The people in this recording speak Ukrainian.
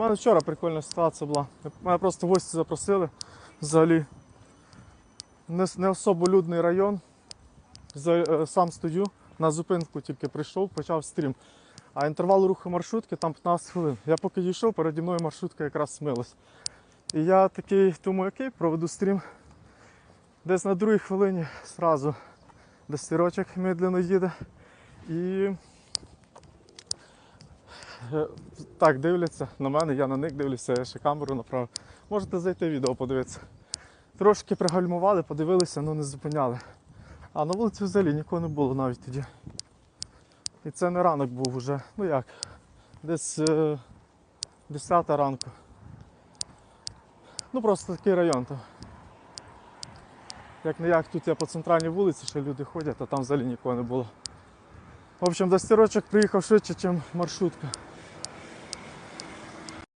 мене вчора прикольна ситуація була. Мене просто гості запросили взагалі. Не, не особо людний район. Е, сам стою, на зупинку тільки прийшов, почав стрім. А інтервал руху маршрутки там 15 хвилин. Я поки дійшов, переді мною маршрутка якраз смилась. І я такий думаю, окей, проведу стрім. Десь на другій хвилині зразу десятирочок медленно їде. І так дивляться на мене, я на них дивлюся, я ще камеру направив. Можете зайти відео подивитися. Трошки пригальмували, подивилися, але не зупиняли. А на вулиці взагалі нікого не було навіть тоді. І це не ранок був уже. Ну як? Десь е, 10 ранку. Ну просто такий район. То. Як не як тут я по центральній вулиці, ще люди ходять, а там взагалі нікого не було. В общем, до стірочок приїхав швидше, ніж маршрутка.